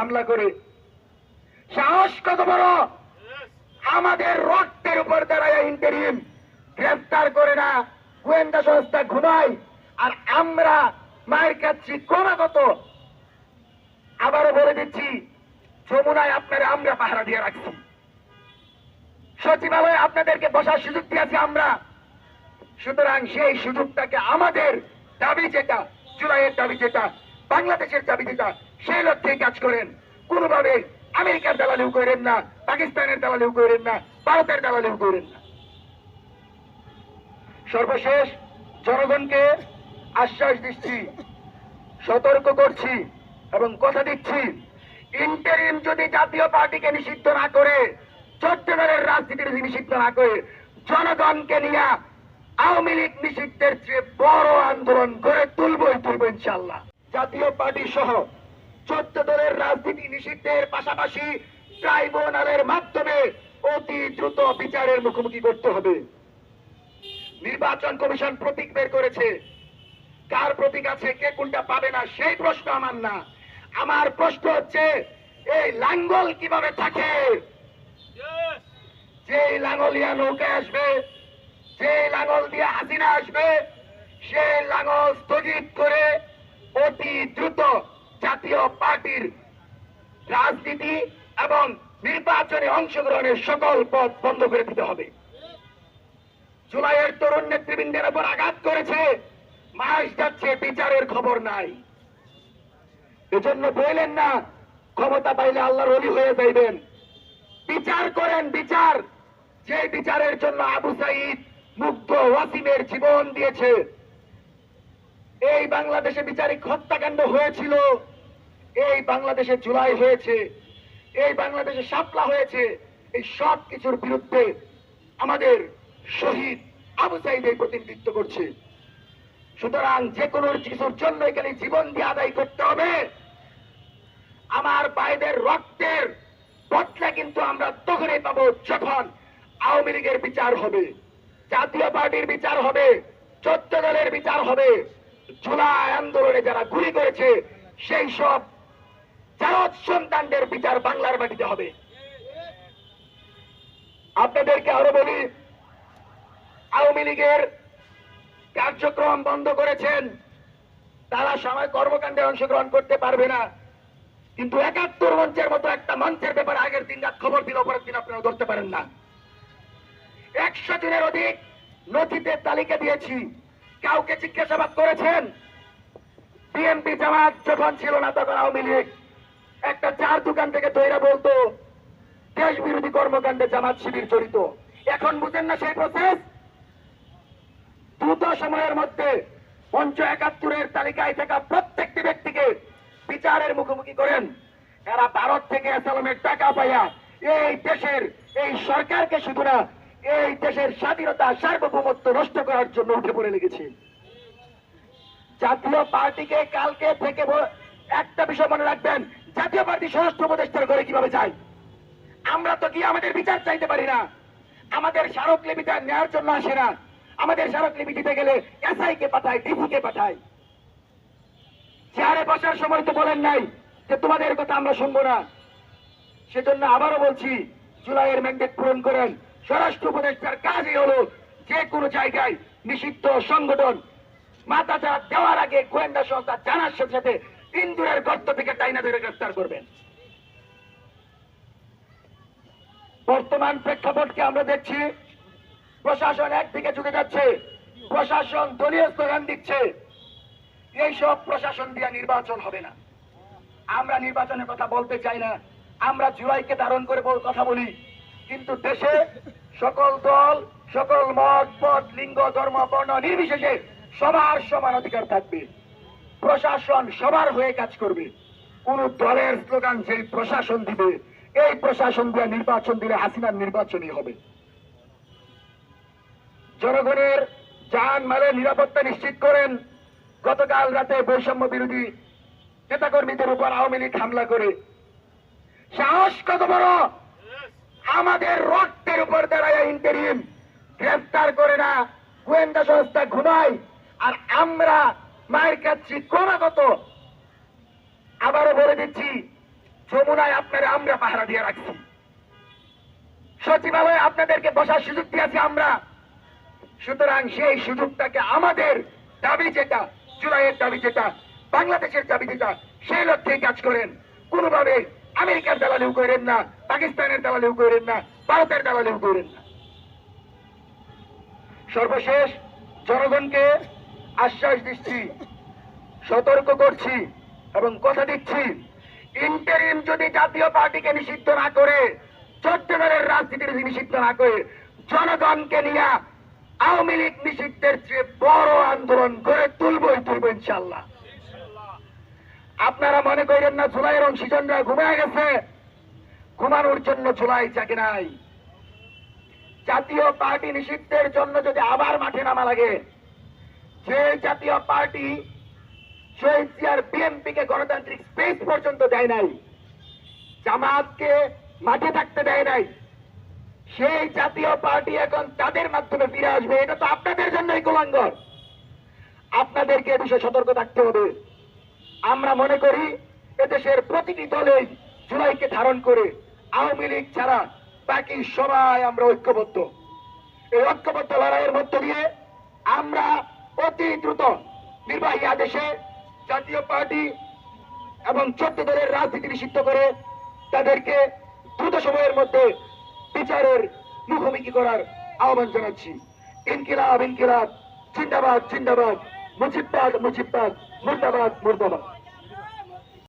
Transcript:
হামলা করে। সাহস কত বড়? আমাদের রক্তের উপর দাঁড়ায় ইন্টারিম গ্রেফতার করে না, গোয়েন্দা সংস্থা ঘুমায়, আর আমরা মায়ের কাছে ক্রমাগত আবারও বলে দিচ্ছি, যমুনায় আপনারা আমরা পাহারা দিয়ে রাখছি। সচিবালয়ে আপনাদেরকে বসার সুযোগ দিয়েছি আমরা। সুতরাং সেই সুযোগটাকে আমাদের দাবি যেটা, জুলাইয়ের দাবি যেটা, বাংলাদেশের দাবি যেটা সেই লক্ষ্যে কাজ করেন। কোনোভাবে আমেরিকার দালালিও করেন না, পাকিস্তানের দালালিও করেন না, ভারতের দালালিও করেন না। সর্বশেষ জনগণকে আশ্বাস দিচ্ছি, সতর্ক করছি এবং কথা দিচ্ছি, ইন্টারিম যদি জাতীয় পার্টিকে নিষিদ্ধ না করে দলের রাজনীতি যদি নিষিদ্ধ না করে, জনগণকে নিয়ে আওয়ামী লীগ নিষিদ্ধের চেয়ে বড় আন্দোলন করে তুলবই তুলব ইনশাল্লাহ জাতীয় পার্টি সহ চোদ্দ দলের রাজনীতি নিষিদ্ধের পাশাপাশি ট্রাইব্যুনালের মাধ্যমে অতি দ্রুত বিচারের মুখোমুখি করতে হবে। নির্বাচন কমিশন প্রতীক বের করেছে। কার প্রতীক আছে, কে কোনটা পাবে না, সেই প্রশ্ন আমার না। আমার প্রশ্ন হচ্ছে, এই লাঙ্গল কীভাবে থাকে? যে লাঙ্গলিয়া নৌকায় আসবে যে লাঙ্গল দিয়ে হাসিনা আসবে, সেই লাঙ্গল স্থগিত করে অতি দ্রুত জাতীয় পার্টির রাজনীতি এবং নির্বাচনে অংশগ্রহণের সকল পথ বন্ধ করে দিতে হবে। জুলাইয়ের তরুণ নেতৃবৃন্দের উপর আঘাত করেছে, মাস যাচ্ছে, বিচারের খবর নাই। এজন্য বললেন না, ক্ষমতা পাইলে আল্লাহর অলি হয়ে যাইবেন। বিচার করেন, বিচার। যে বিচারের জন্য আবু সাইদ মুগ্ধ ওয়াসিমের জীবন দিয়েছে, এই বাংলাদেশে বিচারিক হত্যাকাণ্ড হয়েছিল। এই বাংলাদেশে জুলাই হয়েছে, এই বাংলাদেশে শাপলা হয়েছে, এই সব কিছুর বিরুদ্ধে আমাদের শহীদ আবু সাইদ এই প্রতিনিধিত্ব করছে। সুতরাং যে কোনো কিছুর জন্য এখানে জীবন দিয়ে আদায় করতে হবে। আমার ভাইদের রক্তের বদলা কিন্তু আমরা তখনই পাবো যখন আওয়ামী লীগের বিচার হবে, জাতীয় পার্টির বিচার হবে, চোদ্দ দলের বিচার হবে। জুলাই আন্দোলনে যারা গুলি করেছে, সেই সব জারদ সন্তানদের বিচার বাংলার মাটিতে হবে। আপনাদেরকে আরও বলি, আওয়ামী লীগের কার্যক্রম বন্ধ করেছেন। তারা সময় কর্মকাণ্ডে অংশগ্রহণ করতে পারবে না। কিন্তু একাত্তর মঞ্চের মতো একটা মঞ্চের ব্যাপারে আগের দিন রাত খবর দিল পরের দিন আপনারা ধরতে পারেন না। একশো দিনের অধিক নথিতে তালিকা দিয়েছি। কাউকে জিজ্ঞাসাবাদ করেছেন? বিএনপি জামাত যখন ছিল না, তখন আওয়ামী লীগ একটা চার দোকান থেকে তৈরা বলতো, দেশ বিরোধী কর্মকাণ্ডে জামাত শিবির জড়িত। এখন বুঝেন না সেই প্রসেস দ্রুত সময়ের মধ্যে পঞ্চ একাত্তরের তালিকায় থাকা প্রত্যেকটি ব্যক্তিকে বিচারের মুখোমুখি করেন। এরা ভারত থেকে অ্যাসালামের টাকা পাইয়া এই দেশের, এই সরকারকে শুধু না, এই দেশের স্বাধীনতা, সার্বভৌমত্ব নষ্ট করার জন্য উঠে পড়ে লেগেছে। জাতীয় পার্টিকে কালকে থেকে একটা বিষয় মনে রাখবেন জাতীয় পার্টি স্বরাষ্ট্র উপদেষ্টার ঘরে কীভাবে যায়? আমরা তো কি আমাদের বিচার চাইতে পারি না। আমাদের স্মারকলিপি বিচার নেওয়ার জন্য আসে না। আমাদের স্মারকলিপি দিতে গেলে এসআই কে পাঠায় ডিসি কে পাঠায়। চেয়ারে বসার সময় তো বলেন নাই যে তোমাদের কথা আমরা শুনব না। সেজন্য আবারও বলছি, জুলাইয়ের ম্যান্ডেট পূরণ করেন। স্বরাষ্ট্র উপদেষ্টার কাজই হলো যে কোনো জায়গায় নিষিদ্ধ সংগঠন মাথা দেওয়ার আগে গোয়েন্দা সংস্থা জানার সাথে সাথে ইন্দুরের গর্ত থেকে টাইনা ধরে গ্রেফতার করবেন। বর্তমান প্রেক্ষাপটকে আমরা দেখছি, প্রশাসন একদিকে ঝুঁকে যাচ্ছে, প্রশাসন দলীয় স্লোগান দিচ্ছে, এইসব প্রশাসন দিয়ে নির্বাচন হবে না। আমরা নির্বাচনের কথা বলতে চাই না, আমরা জুলাইকে ধারণ করে কথা বলি, কিন্তু দেশে সকল দল, সকল মত, পথ, লিঙ্গ, ধর্ম, বর্ণ নির্বিশেষে সবার সমান অধিকার থাকবে। প্রশাসন সবার হয়ে কাজ করবে। কোন দলের স্লোগান যেই প্রশাসন দিবে, এই প্রশাসন দিয়ে নির্বাচন দিলে হাসিনার নির্বাচনই হবে। জনগণের যান মালের নিরাপত্তা নিশ্চিত করেন। গতকাল রাতে বৈষম্য বিরোধী নেতাকর্মীদের উপর আওয়ামী লীগ হামলা করে। সাহস কত বড়? আমাদের রক্তের উপর দাঁড়ায় ইন্টারিম। গ্রেফতার করে না, গোয়েন্দা সংস্থা ঘুমায়। আর আমরা মায়ের কাছে ক্রমাগত আবারও বলে দিচ্ছি, যমুনায় আপনারা আমরা পাহারা দিয়ে রাখছি। সচিবালয়ে আপনাদেরকে বসার সুযোগ দিয়েছি আমরা। সুতরাং সেই সুযোগটাকে আমাদের দাবি যেটা, জুলাইয়ের দাবি যেটা, বাংলাদেশের দাবি যেটা, সেই লক্ষ্যে কাজ করেন। কোনোভাবে আমেরিকার দালালিও করেন না, পাকিস্তানের দালালিও করেন না, ভারতের দালালিও করেন না। সর্বশেষ জনগণকে আশ্বাস দিচ্ছি, সতর্ক করছি এবং কথা দিচ্ছি। ইন্টারিম যদি জাতীয় পার্টিকে নিষিদ্ধ না করে, চট্টগ্রামের রাজনীতি যদি নিষিদ্ধ না করে, জনগণকে নিয়ে আওয়ামী লীগ নিষিদ্ধের চেয়ে বড় আন্দোলন করে তুলবই তুলব ইনশাল্লাহ আপনারা মনে করেন না জুলাইয়ের অংশীজনরা ঘুমায় গেছে? ঘুমানোর জন্য জুলাই জাগে নাই। জাতীয় পার্টি নিষিদ্ধের জন্য যদি আবার মাঠে নামা লাগে যে জাতীয় পার্টি শহীদ জিয়ার বিএনপি কে গণতান্ত্রিক স্পেস পর্যন্ত দেয় নাই জামাতকে মাঠে থাকতে দেয় নাই, সেই জাতীয় পার্টি এখন তাদের মাধ্যমে ফিরে আসবে, এটা তো আপনাদের জন্যই কুলাঙ্গর আপনাদেরকে এ বিষয়ে সতর্ক থাকতে হবে। আমরা মনে করি এদেশের প্রতিটি দলেই জুলাইকে ধারণ করে আওয়ামী লীগ ছাড়া বাকি সবাই আমরা ঐক্যবদ্ধ। এই ঐক্যবদ্ধ লড়াইয়ের মধ্য দিয়ে আমরা অতি দ্রুত নির্বাহী আদেশে জাতীয় পার্টি এবং চোদ্দ দলের রাজনীতি নিষিদ্ধ করে তাদেরকে দ্রুত সময়ের মধ্যে বিচারের মুখোমুখি করার আহ্বান জানাচ্ছি। ইনকিলাব ইনকিলাব, জিন্দাবাদ জিন্দাবাদ, মুজিববাদ মুজিববাদ, মুর্দাবাদ মুর্দাবাদ।